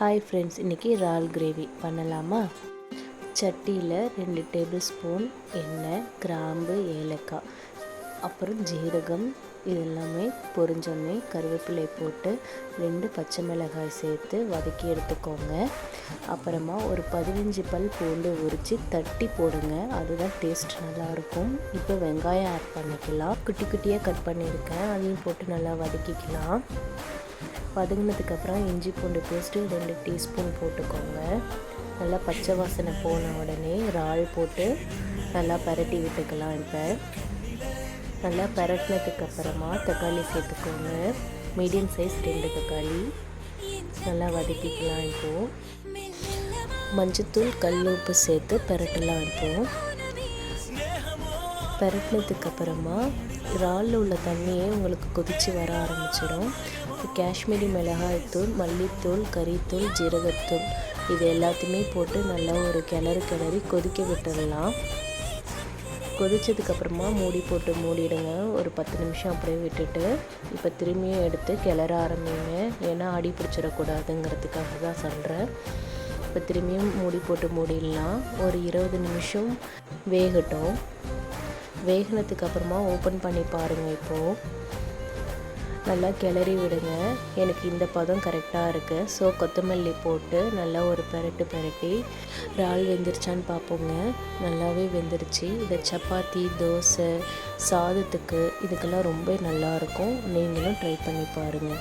Hi friends இன்றைக்கி இறால் gravy பண்ணலாமா? சட்டியில் ரெண்டு டேபிள் ஸ்பூன் எண்ணெய் கிராம்பு ஏலக்காய் அப்புறம் ஜீரகம் இதெல்லாமே பொரிஞ்சோடனே கருவேப்பிலை போட்டு ரெண்டு பச்சை மிளகாய் சேர்த்து வதக்கி எடுத்துக்கோங்க. அப்புறமா ஒரு பதினஞ்சு பல் பூண்டு உரித்து தட்டி போடுங்க. அதுதான் டேஸ்ட் நல்லாயிருக்கும். இப்போ வெங்காயம் ஆட் பண்ணிக்கலாம். குட்டி குட்டியாக கட் பண்ணியிருக்கேன். அதையும் போட்டு நல்லா வதக்கிக்கலாம். வதங்கினதுக்கப்புறம் இஞ்சி பூண்டு பேஸ்ட்டு ரெண்டு டீஸ்பூன் போட்டுக்கோங்க. நல்லா பச்சை வாசனை போன உடனே இறால் போட்டு நல்லா பரட்டி விட்டுக்கலாம் இப்போ. நல்லா பரட்டினதுக்கப்புறமா தக்காளி சேர்த்துக்கோங்க. மீடியம் சைஸ் ரெண்டு தக்காளி. நல்லா வதக்கிக்கலாம் இப்போது மஞ்சத்தூள் கல் உப்பு சேர்த்து பரட்டலாம் இப்போது பரட்டினதுக்கு அப்புறமா இறாலில் உள்ள தண்ணியே உங்களுக்கு கொதித்து வர ஆரம்பிச்சிடும். காஷ்மீரி மிளகாய்த்தூள் மல்லித்தூள் கறித்தூள் ஜீரகத்தூள் இது எல்லாத்தையுமே போட்டு நல்லா ஒரு கிளறு கிளறி கொதிக்க விட்டுடலாம் கொதிச்சதுக்கப்புறமா மூடி போட்டு மூடிடுங்க. ஒரு பத்து நிமிஷம் அப்படியே விட்டுட்டு இப்போ திரும்பியும் எடுத்து கிளற ஆரம்பிங்க. ஏன்னா அடி பிடிச்சிடக்கூடாதுங்கிறதுக்காக தான் சொல்கிறேன் இப்போ திரும்பியும் மூடி போட்டு மூடிடலாம். ஒரு இருபது நிமிஷம் வேகட்டும். வேகினதுக்கு அப்புறமா ஓப்பன் பண்ணி பாருங்கள் இப்போது நல்லா கிளறி விடுங்க. எனக்கு இந்த பதம் கரெக்டாக இருக்குது ஸோ கொத்தமல்லி போட்டு நல்லா ஒரு பெரட்டு பெரட்டி இறால் வெந்துருச்சான்னு பார்ப்போங்க. நல்லாவே வெந்துருச்சு. இதை சப்பாத்தி தோசை சாதத்துக்கு இதுக்கெல்லாம் ரொம்ப நல்லாயிருக்கும் நீங்களும் ட்ரை பண்ணி பாருங்கள்